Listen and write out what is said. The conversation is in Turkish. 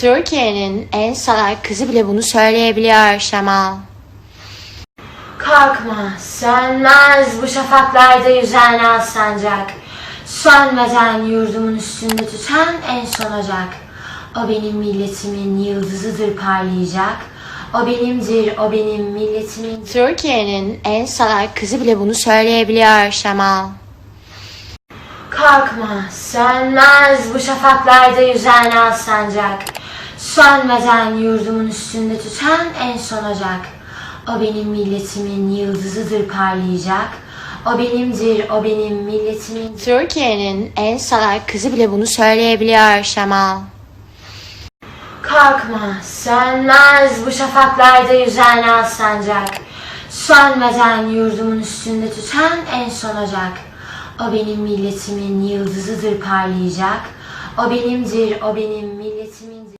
Türkiye'nin en salak kızı bile bunu söyleyebiliyor Şemal. Kalkma, sönmez bu şafaklarda yüzen al sancak. Sönmeden yurdumun üstünde tüten en son ocak. O benim milletimin yıldızıdır parlayacak. O benimdir, o benim milletimin... Türkiye'nin en salak kızı bile bunu söyleyebiliyor Şemal. Kalkma, sönmez bu şafaklarda yüzen al sancak. Sönmeden yurdumun üstünde tüten en son ocak. O benim milletimin yıldızıdır parlayacak. O benimdir, o benim milletimin... Türkiye'nin en salak kızı bile bunu söyleyebiliyor Şemal. Kalkma, sönmez bu şafaklarda yüzen al sancak. Sönmeden yurdumun üstünde tüten en son ocak. O benim milletimin yıldızıdır parlayacak. O benimdir, o benim milletimin...